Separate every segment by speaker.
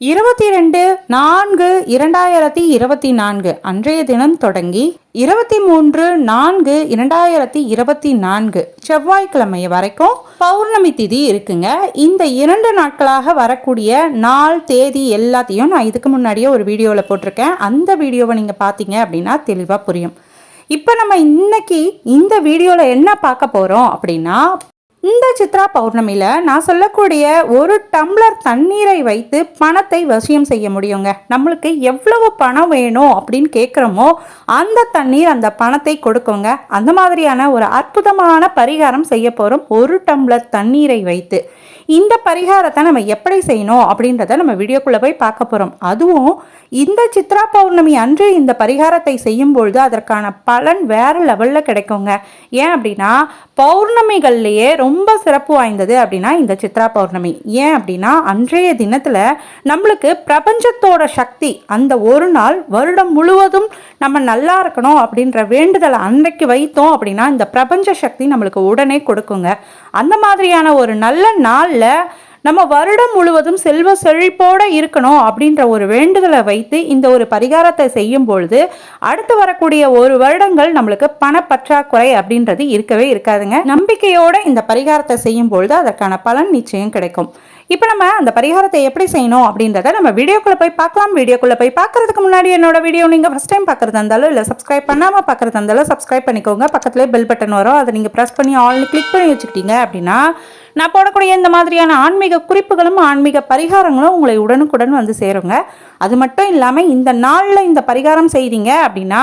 Speaker 1: இருபத்தி ரெண்டு நான்கு இரண்டாயிரத்தி இருபத்தி நான்கு. அன்றைய தினம் தொடங்கி இருபத்தி மூன்று நான்கு இரண்டாயிரத்தி இருபத்தி நான்கு. செவ்வாய்க்கிழமை வரைக்கும் பௌர்ணமி திதி இருக்குங்க. இந்த இரண்டு நாட்களாக வரக்கூடிய நாள் தேதி எல்லாத்தையும் நான் இதுக்கு முன்னாடியே ஒரு வீடியோவில் போட்டிருக்கேன். அந்த வீடியோவை நீங்கள் பார்த்தீங்க அப்படின்னா தெளிவாக புரியும். இப்போ நம்ம இன்னைக்கு இந்த வீடியோவில் என்ன பார்க்க போகிறோம் அப்படின்னா இந்த சித்ரா பௌர்ணமியில் நான் சொல்லக்கூடிய ஒரு டம்ளர் தண்ணீரை வைத்து பணத்தை வசியம் செய்ய முடியுங்க. நம்மளுக்கு எவ்வளவு பணம் வேணும் அப்படின்னு கேட்குறோமோ அந்த தண்ணீர் அந்த பணத்தை கொடுக்குங்க. அந்த மாதிரியான ஒரு அற்புதமான பரிகாரம் செய்ய போகிறோம் ஒரு டம்ளர் தண்ணீரை வைத்து. இந்த பரிகாரத்தை நம்ம எப்படி செய்யணும் அப்படின்றத நம்ம வீடியோக்குள்ளே போய் பார்க்க போகிறோம் அதுவும் இந்த சித்ரா பௌர்ணமி அன்று இந்த பரிகாரத்தை செய்யும்பொழுது அதற்கான பலன் வேறு லெவலில் கிடைக்குங்க. ஏன் அப்படின்னா பௌர்ணமிகள்லேயே ரொம்ப சிறப்பு வாய்ந்தது அப்படின்னா இந்த சித்ரா பௌர்ணமி. ஏன் அப்படின்னா அன்றைய தினத்தில் நம்மளுக்கு பிரபஞ்சத்தோட சக்தி அந்த ஒரு நாள் வருடம் முழுவதும் நம்ம நல்லா இருக்கணும் அப்படின்ற வேண்டுதலை அன்றைக்கு வைத்தோம் அப்படின்னா இந்த பிரபஞ்ச சக்தி நம்மளுக்கு உடனே கொடுக்குங்க. அந்த மாதிரியான ஒரு நல்ல நாள் நாளில் நம்ம வருடம் முழுவதும் செல்வ செழிப்போடு இருக்கணும் அப்படின்ற ஒரு வேண்டுதலை வைத்து இந்த ஒரு பரிகாரத்தை செய்யும் பொழுது அடுத்து வரக்கூடிய ஒரு வருடங்கள் நம்மளுக்கு பணப்பற்றாக்குறை அப்படின்றது இருக்கவே இருக்காதுங்க. நம்பிக்கையோட இந்த பரிகாரத்தை செய்யும் பொழுது அதற்கான பலன் நிச்சயம் கிடைக்கும். இப்போ நம்ம அந்த பரிகாரத்தை எப்படி செய்யணும் அப்படின்றத நம்ம வீடியோக்குள்ளே போய் பார்க்கலாம். வீடியோக்குள்ளே போய் பார்க்கறதுக்கு முன்னாடி என்னோட வீடியோ நீங்கள் ஃபஸ்ட் டைம் பார்க்குறதா இருந்தாலும் இல்லை சப்ஸ்கிரைப் பண்ணாமல் பார்க்குறதா இருந்தாலும் சப்ஸ்கிரைப் பண்ணிக்கோங்க. பக்கத்துலேயே பெல் பட்டன் வரும். அதை நீங்கள் ப்ரெஸ் பண்ணி ஆல்னு கிளிக் பண்ணி வச்சுக்கிட்டீங்க அப்படின்னா நான் போடக்கூடிய இந்த மாதிரியான ஆன்மீக குறிப்புகளும் ஆன்மீக பரிகாரங்களும் உங்களை உடனுக்குடன் வந்து சேருங்க. அது மட்டும் இல்லாமல் இந்த நாளில் இந்த பரிகாரம் செய்கிறீங்க அப்படின்னா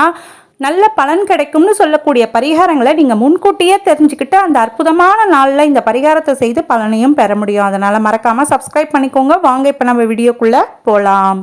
Speaker 1: நல்ல பலன் கிடைக்கும்னு சொல்லக்கூடிய பரிகாரங்களை நீங்கள் முன்கூட்டியே தெரிஞ்சுக்கிட்டு அந்த அற்புதமான நாளில் இந்த பரிகாரத்தை செய்து பலனையும் பெற முடியும். அதனால் மறக்காமல் சப்ஸ்கிரைப் பண்ணிக்கோங்க. வாங்க இப்போ நம்ம வீடியோக்குள்ளே போகலாம்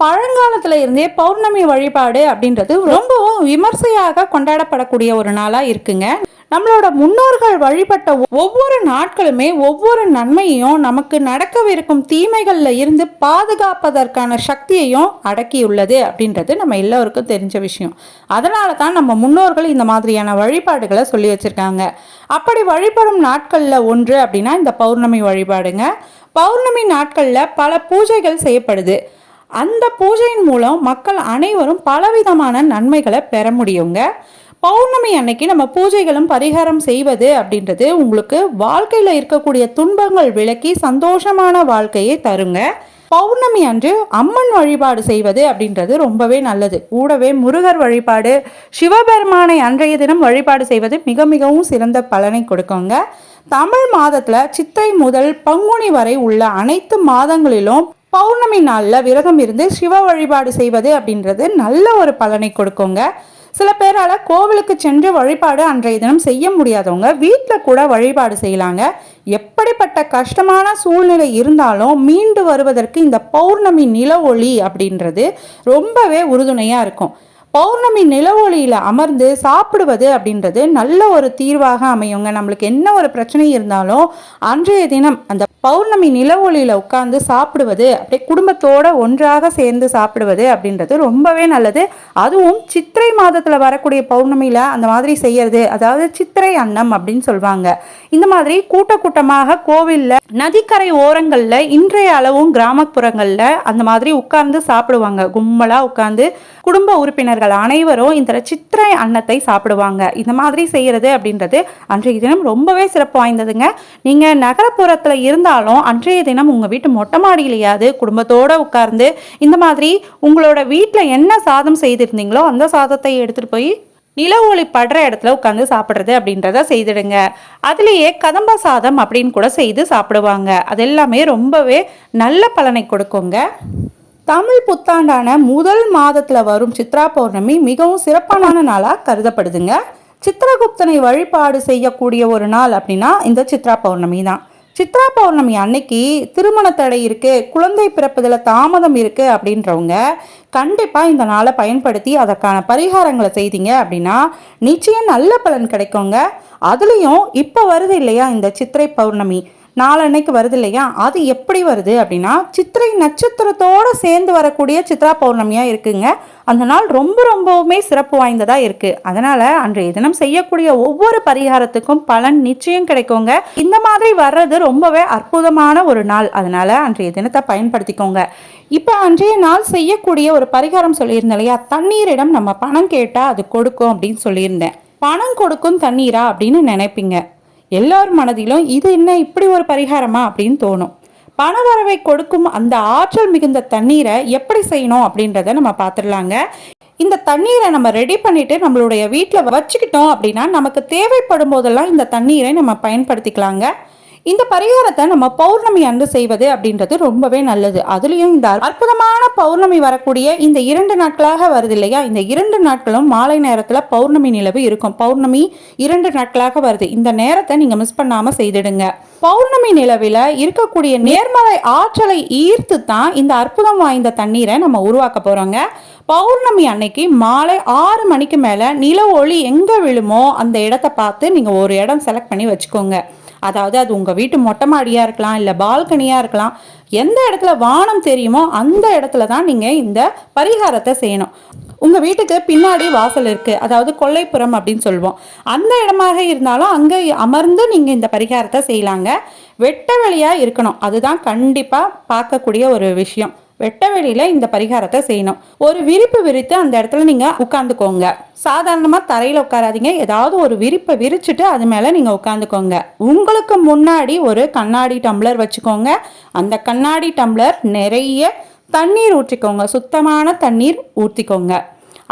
Speaker 1: பழங்காலத்தில் இருந்தே பௌர்ணமி வழிபாடு அப்படின்றது ரொம்பவும் விமர்சையாக கொண்டாடப்படக்கூடிய ஒரு நாளாக இருக்குங்க. நம்மளோட முன்னோர்கள் வழிபட்ட ஒவ்வொரு நாட்களுமே ஒவ்வொரு நன்மையையும் நமக்கு நடக்கவிருக்கும் தீமைகளில் இருந்து பாதுகாப்பதற்கான சக்தியையும் அடக்கியுள்ளது அப்படின்றது நம்ம எல்லோருக்கும் தெரிஞ்ச விஷயம். அதனால தான் நம்ம முன்னோர்கள் இந்த மாதிரியான வழிபாடுகளை சொல்லி வச்சுருக்காங்க. அப்படி வழிபடும் நாட்களில் ஒன்று அப்படின்னா இந்த பௌர்ணமி வழிபாடுங்க. பௌர்ணமி நாட்களில் பல பூஜைகள் செய்யப்படுது. அந்த பூஜையின் மூலம் மக்கள் அனைவரும் பலவிதமான நன்மைகளை பெற முடியுங்க. பௌர்ணமி அன்னைக்கு நம்ம பூஜைகளும் பரிகாரம் செய்வது அப்படின்றது உங்களுக்கு வாழ்க்கையில் இருக்கக்கூடிய துன்பங்கள் விலக்கி சந்தோஷமான வாழ்க்கையை தருங்க. பௌர்ணமி அன்று அம்மன் வழிபாடு செய்வது அப்படின்றது ரொம்பவே நல்லது. கூடவே முருகர் வழிபாடு சிவபெருமானை அன்றைய தினம் வழிபாடு செய்வது மிக மிகவும் சிறந்த பலனை கொடுக்குங்க. தமிழ் மாதத்தில் சித்தை முதல் பங்குனி வரை உள்ள அனைத்து மாதங்களிலும் பௌர்ணமி நாளில் விரதம் இருந்து சிவ வழிபாடு செய்வது அப்படின்றது நல்ல ஒரு பலனை கொடுக்குங்க. சில பேரால் கோவிலுக்கு சென்று வழிபாடு அன்றைய தினம் செய்ய முடியாதவங்க வீட்டில் கூட வழிபாடு செய்யலாங்க. எப்படிப்பட்ட கஷ்டமான சூழ்நிலை இருந்தாலும் மீண்டு வருவதற்கு இந்த பௌர்ணமி நில ஒளி அப்படின்றது ரொம்பவே உறுதுணையாக இருக்கும். பௌர்ணமி நிலவொளியில் அமர்ந்து சாப்பிடுவது அப்படின்றது நல்ல ஒரு தீர்வாக அமையுங்க. நம்மளுக்கு என்ன ஒரு பிரச்சனை இருந்தாலும் அன்றைய தினம் அந்த பௌர்ணமி நிலவொளியில் உட்கார்ந்து சாப்பிடுவது அப்படியே குடும்பத்தோட ஒன்றாக சேர்ந்து சாப்பிடுவது அப்படின்றது ரொம்பவே நல்லது. அதுவும் சித்திரை மாதத்தில் வரக்கூடிய பௌர்ணமியில் அந்த மாதிரி செய்யறது அதாவது சித்திரை அன்னம் அப்படின்னு சொல்லுவாங்க இந்த மாதிரி கூட்ட கூட்டமாக கோவிலில் நதிக்கரை ஓரங்களில் இன்றைய அளவும் கிராமப்புறங்களில் அந்த மாதிரி உட்கார்ந்து சாப்பிடுவாங்க. கும்பலாக உட்கார்ந்து குடும்ப உறுப்பினர்கள் அனைவரும் இந்த சித்திரை அன்னத்தை சாப்பிடுவாங்க. இந்த மாதிரி செய்கிறது அப்படின்றது அன்றைய தினம் ரொம்பவே சிறப்பு வாய்ந்ததுங்க. நீங்கள் நகரப்புறத்தில் இருந்த இருந்தாலும் அன்றைய தினம் உங்கள் வீட்டு மொட்டை மாடியிலையாவது குடும்பத்தோடு உட்கார்ந்து இந்த மாதிரி உங்களோட வீட்டில் என்ன சாதம் செய்திருந்தீங்களோ அந்த சாதத்தை எடுத்துகிட்டு போய் நில ஒளி படுற இடத்துல உட்காந்து சாப்பிட்றது அப்படின்றத செய்திடுங்க. அதுலேயே கதம்ப சாதம் அப்படின்னு கூட செய்து சாப்பிடுவாங்க. அது எல்லாமே ரொம்பவே நல்ல பலனை கொடுக்குங்க. தமிழ் புத்தாண்டான முதல் மாதத்தில் வரும் சித்ரா பௌர்ணமி மிகவும் சிறப்பான நாளாக கருதப்படுதுங்க. சித்திரகுப்தனை வழிபாடு செய்யக்கூடிய ஒரு நாள் அப்படின்னா இந்த சித்ரா பௌர்ணமி தான். சித்ரா பௌர்ணமி அன்னைக்கு திருமண தடை இருக்கு குழந்தை பிறப்பதில் தாமதம் இருக்கு அப்படின்றவங்க கண்டிப்பாக இந்த நாளை பயன்படுத்தி அதற்கான பரிகாரங்களை செய்தீங்க அப்படின்னா நிச்சயம் நல்ல பலன் கிடைக்குங்க. அதுலேயும் இப்போ வருது இல்லையா இந்த சித்திரை பௌர்ணமி? நாளன்னைக்கு வருது இல்லையா அது எப்படி வருது அப்படின்னா சித்திரை நட்சத்திரத்தோடு சேர்ந்து வரக்கூடிய சித்ரா பௌர்ணமியாக இருக்குங்க. அந்த நாள் ரொம்ப ரொம்பவுமே சிறப்பு வாய்ந்ததாக இருக்குது அதனால் அன்றைய தினம் செய்யக்கூடிய ஒவ்வொரு பரிகாரத்துக்கும் பலன் நிச்சயம் கிடைக்குங்க. இந்த மாதிரி வர்றது ரொம்பவே அற்புதமான ஒரு நாள். அதனால் அன்றைய தினத்தை பயன்படுத்திக்கோங்க. இப்போ அன்றைய நாள் செய்யக்கூடிய ஒரு பரிகாரம் சொல்லியிருந்தேன் இல்லையா? தண்ணீரிடம் நம்ம பணம் கேட்டால் அது கொடுக்கும் அப்படின்னு சொல்லியிருந்தேன். பணம் கொடுக்கும் தண்ணீரா அப்படின்னு நினைப்பீங்க. எல்லார் மனதிலும் இது என்ன இப்படி ஒரு பரிகாரமா அப்படின்னு தோணும். பணவரவை கொடுக்கும் அந்த ஆற்றல் மிகுந்த தண்ணீரை எப்படி செய்யணும் அப்படின்றத நம்ம பார்த்துடலாங்க. இந்த தண்ணீரை நம்ம ரெடி பண்ணிட்டு நம்மளுடைய வீட்டில் வச்சுக்கிட்டோம் அப்படின்னா நமக்கு தேவைப்படும் போதெல்லாம் இந்த தண்ணீரை நம்ம பயன்படுத்திக்கலாங்க. இந்த பரிகாரத்தை நம்ம பௌர்ணமி அன்று செய்வது அப்படின்றது ரொம்பவே நல்லது. அதுலேயும் இந்த அற்புதமான பௌர்ணமி வரக்கூடிய இந்த இரண்டு நாட்களாக வருது இல்லையா? இந்த இரண்டு நாட்களும் மாலை நேரத்தில் பௌர்ணமி நிலவு இருக்கும். பௌர்ணமி இரண்டு நாட்களாக வருது. இந்த நேரத்தை நீங்கள் மிஸ் பண்ணாமல் செய்திடுங்க. பௌர்ணமி நிலவில் இருக்கக்கூடிய நேர்மறை ஆற்றலை ஈர்த்து தான் இந்த அற்புதம் வாய்ந்த தண்ணீரை நம்ம உருவாக்க போகிறோங்க பௌர்ணமி அன்னைக்கு மாலை ஆறு மணிக்கு மேலே நில ஒளி எங்கே விழுமோ அந்த இடத்த பார்த்து நீங்கள் ஒரு இடம் செலக்ட் பண்ணி வச்சுக்கோங்க. அதாவது அது உங்கள் வீட்டு மொட்டை மாடியாக இருக்கலாம் இல்லை பால்கனியாக இருக்கலாம் எந்த இடத்துல வானம் தெரியுமோ அந்த இடத்துல தான் நீங்கள் இந்த பரிகாரத்தை செய்யணும். உங்கள் வீட்டுக்கு பின்னாடி வாசல் இருக்குது அதாவது கொல்லைப்புறம் அப்படின்னு சொல்லுவோம். அந்த இடமாக இருந்தாலும் அங்கே அமர்ந்து நீங்கள் இந்த பரிகாரத்தை செய்யலாங்க. வெட்ட வெளியாக இருக்கணும். அதுதான் கண்டிப்பாக பார்க்கக்கூடிய ஒரு விஷயம். வெட்ட வெளியில் இந்த பரிகாரத்தை செய்யணும். ஒரு விரிப்பு விரித்து அந்த இடத்துல நீங்கள் உட்காந்துக்கோங்க சாதாரணமாக தரையில் உட்காராதீங்க. ஏதாவது ஒரு விரிப்பை விரிச்சுட்டு அது மேலே நீங்கள் உட்காந்துக்கோங்க உங்களுக்கு முன்னாடி ஒரு கண்ணாடி டம்ளர் வச்சுக்கோங்க. அந்த கண்ணாடி டம்ளர் நிறைய தண்ணீர் ஊற்றிக்கோங்க. சுத்தமான தண்ணீர் ஊற்றிக்கோங்க.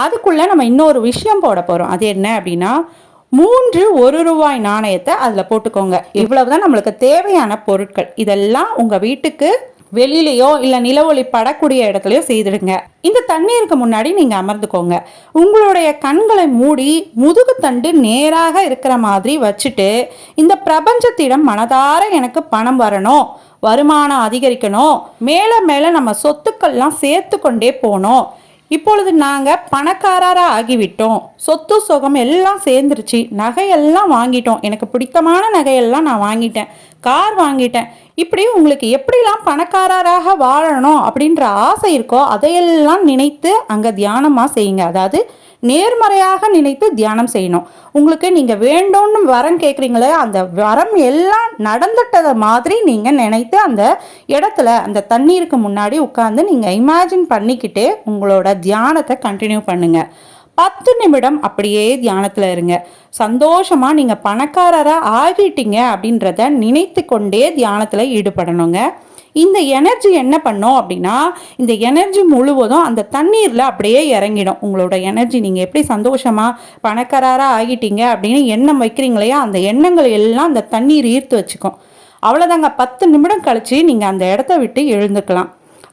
Speaker 1: அதுக்குள்ளே நம்ம இன்னொரு விஷயம் போட போகிறோம் அது என்ன அப்படின்னா மூன்று ஒரு ரூபாய் நாணயத்தை அதில் போட்டுக்கோங்க. இவ்வளவுதான் நம்மளுக்கு தேவையான பொருட்கள். இதெல்லாம் உங்கள் வீட்டுக்கு வெளியிலையோ இல்லை நிலவொளி படக்கூடிய இடத்துலையோ செய்திடுங்க. இந்த தண்ணீருக்கு முன்னாடி நீங்கள் அமர்ந்துக்கோங்க. உங்களுடைய கண்களை மூடி முதுகு தண்டு நேராக இருக்கிற மாதிரி வச்சுட்டு இந்த பிரபஞ்சத்திடம் மனதார எனக்கு பணம் வரணும் வருமானம் அதிகரிக்கணும் மேலே மேலே நம்ம சொத்துக்கள்லாம் சேர்த்து கொண்டே போனோம் இப்பொழுது நாங்கள் பணக்காரராக ஆகிவிட்டோம். சொத்து சுகம் எல்லாம் சேர்ந்துருச்சு. நகையெல்லாம் வாங்கிட்டோம். எனக்கு பிடித்தமான நகையெல்லாம் நான் வாங்கிட்டேன். கார் வாங்கிட்டேன். இப்படி உங்களுக்கு எப்படிலாம் பணக்காரராக வாழணும் அப்படின்ற ஆசை இருக்கோ அதையெல்லாம் நினைத்து அங்கே தியானமாக செய்யுங்க. அதாவது நேர்மறையாக நினைத்து தியானம் செய்யணும். உங்களுக்கு நீங்கள் வேண்டும்னு வரம் கேட்குறீங்களே அந்த வரம் எல்லாம் நடந்துட்டதை மாதிரி நீங்கள் நினைத்து அந்த இடத்துல அந்த தண்ணீருக்கு முன்னாடி உட்காந்து நீங்கள் இமேஜின் பண்ணிக்கிட்டே உங்களோட தியானத்தை கண்டினியூ பண்ணுங்கள் பத்து நிமிடம் அப்படியே தியானத்தில் இருங்க. சந்தோஷமாக நீங்கள் பணக்காரராக ஆகிட்டீங்க அப்படின்றத நினைத்து கொண்டே தியானத்தில் ஈடுபடணுங்க. இந்த எனர்ஜி என்ன பண்ணோம் அப்படின்னா இந்த எனர்ஜி முழுவதும் அந்த தண்ணீரில் அப்படியே இறங்கிடும். உங்களோட எனர்ஜி நீங்கள் எப்படி சந்தோஷமாக பணக்காரராக ஆகிட்டீங்க அப்படின்னு எண்ணம் வைக்கிறீங்களையா அந்த எண்ணங்கள் எல்லாம் அந்த தண்ணீர் ஈர்த்து வச்சுக்கும். அவ்வளோதாங்க பத்து நிமிடம் கழித்து நீங்கள் அந்த இடத்த விட்டு எழுந்துக்கலாம்.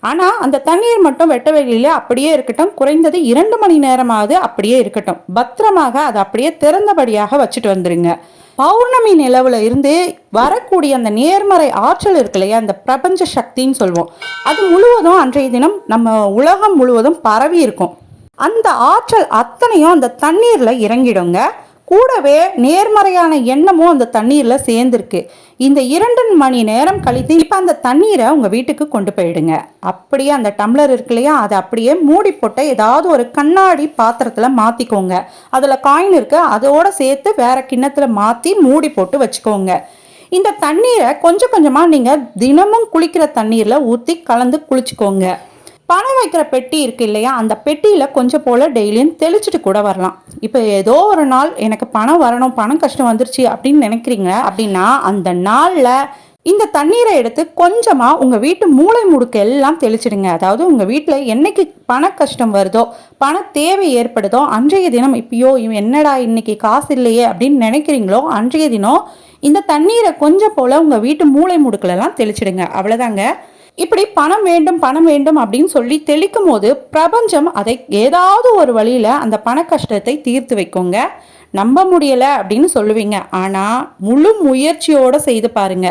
Speaker 1: ஆனால் அந்த தண்ணீர் மட்டும் வெட்ட வெளியில அப்படியே இருக்கட்டும். குறைந்தது இரண்டு மணி நேரமாவது அப்படியே இருக்கட்டும். பத்திரமாக அதை அப்படியே திறந்தபடியாக வச்சுட்டு வந்துருங்க. பௌர்ணமி நிலவுல இருந்து வரக்கூடிய அந்த நேர்மறை ஆற்றல் இருக்கு இல்லையா அந்த பிரபஞ்ச சக்தின்னு சொல்லுவோம் அது முழுவதும் அன்றைய தினம் நம்ம உலகம் முழுவதும் பரவி இருக்கும். அந்த ஆற்றல் அத்தனையும் அந்த தண்ணீரில் இறங்கிடுங்க. கூடவே நேர்மறையான எண்ணமும் அந்த தண்ணீரில் சேர்ந்துருக்கு. இந்த இரண்டு மணி நேரம் கழித்து இப்போ அந்த தண்ணீரை உங்கள் வீட்டுக்கு கொண்டு போயிடுங்க. அப்படியே அந்த டம்ளர் இருக்கு இல்லையா அதை அப்படியே மூடி போட்ட ஏதாவது ஒரு கண்ணாடி பாத்திரத்தில் மாற்றிக்கோங்க அதில் காயின் இருக்கு அதோட சேர்த்து வேற கிண்ணத்தில் மாற்றி மூடி போட்டு வச்சுக்கோங்க. இந்த தண்ணீரை கொஞ்சம் கொஞ்சமாக நீங்கள் தினமும் குளிக்கிற தண்ணீரில் ஊற்றி கலந்து குளிச்சுக்கோங்க. பணம் வைக்கிற பெட்டி இருக்கு இல்லையா? அந்த பெட்டியில் கொஞ்சம் போல் டெய்லியும் தெளிச்சுட்டு கூட வரலாம். இப்போ ஏதோ ஒரு நாள் எனக்கு பணம் வரணும் பணம் கஷ்டம் வந்துருச்சு அப்படின்னு நினைக்கிறீங்க அப்படின்னா அந்த நாளில் இந்த தண்ணீரை எடுத்து கொஞ்சமாக உங்கள் வீட்டு மூளை முடுக்கு எல்லாம் தெளிச்சிடுங்க. அதாவது உங்கள் வீட்டில் என்னைக்கு பண கஷ்டம் வருதோ பண தேவை ஏற்படுதோ அன்றைய தினம் இப்பயோ இவன் என்னடா இன்னைக்கு காசு இல்லையே அப்படின்னு நினைக்கிறீங்களோ அன்றைய தினம் இந்த தண்ணீரை கொஞ்சம் போல் உங்கள் வீட்டு மூளை முடுக்கிலலாம் தெளிச்சிடுங்க. அவ்வளோதாங்க இப்படி பணம் வேண்டும் பணம் வேண்டும் அப்படின்னு சொல்லி தெளிக்கும் போது பிரபஞ்சம் அதை ஏதாவது ஒரு வழியில் அந்த பண கஷ்டத்தை தீர்த்து வைக்குங்க. நம்ப முடியலை அப்படின்னு சொல்லுவீங்க. ஆனால் முழு முயற்சியோடு செய்து பாருங்க.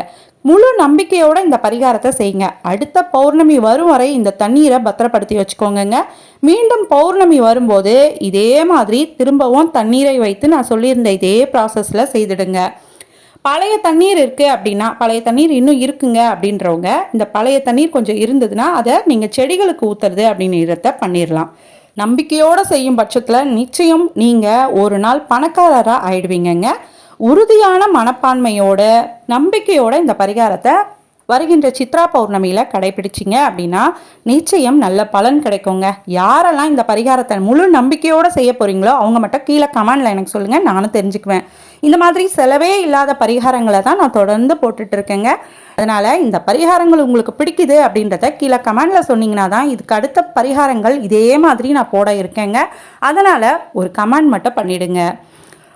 Speaker 1: முழு நம்பிக்கையோட இந்த பரிகாரத்தை செய்யுங்க. அடுத்த பௌர்ணமி வரும் வரை இந்த தண்ணீரை பத்திரப்படுத்தி வச்சுக்கோங்கங்க. மீண்டும் பௌர்ணமி வரும்போது இதே மாதிரி திரும்பவும் தண்ணீரை வைத்து நான் சொல்லியிருந்த இதே ப்ராசஸில் செய்துடுங்க. பழைய தண்ணீர் இருக்குது அப்படின்னா பழைய தண்ணீர் இன்னும் இருக்குங்க அப்படின்றவங்க இந்த பழைய தண்ணீர் கொஞ்சம் இருந்ததுன்னா அதை நீங்கள் செடிகளுக்கு ஊற்றுறது அப்படின்றத பண்ணிடலாம் நம்பிக்கையோடு செய்யும் பட்சத்தில் நிச்சயம் நீங்கள் ஒரு நாள் பணக்காரராக ஆயிடுவீங்கங்க. உறுதியான மனப்பான்மையோட நம்பிக்கையோட இந்த பரிகாரத்தை வருகின்ற சித்ரா பௌர்ணமியில் கடைபிடிச்சிங்க அப்படின்னா நிச்சயம் நல்ல பலன் கிடைக்குங்க. யாரெல்லாம் இந்த பரிகாரத்தை முழு நம்பிக்கையோடு செய்ய போகிறீங்களோ அவங்க மட்டும் கீழே கமெண்டில் எனக்கு சொல்லுங்கள் நானும் தெரிஞ்சுக்குவேன். இந்த மாதிரி செலவே இல்லாத பரிகாரங்களை தான் நான் தொடர்ந்து போட்டுட்டு இருக்கேங்க அதனால் இந்த பரிகாரங்கள் உங்களுக்கு பிடிக்குது அப்படின்றத கீழே கமெண்டில் சொன்னீங்கன்னா தான் இதுக்கு அடுத்த பரிகாரங்கள் இதே மாதிரி நான் போட இருக்கேங்க. அதனால் ஒரு கமெண்ட் மட்டும் பண்ணிவிடுங்க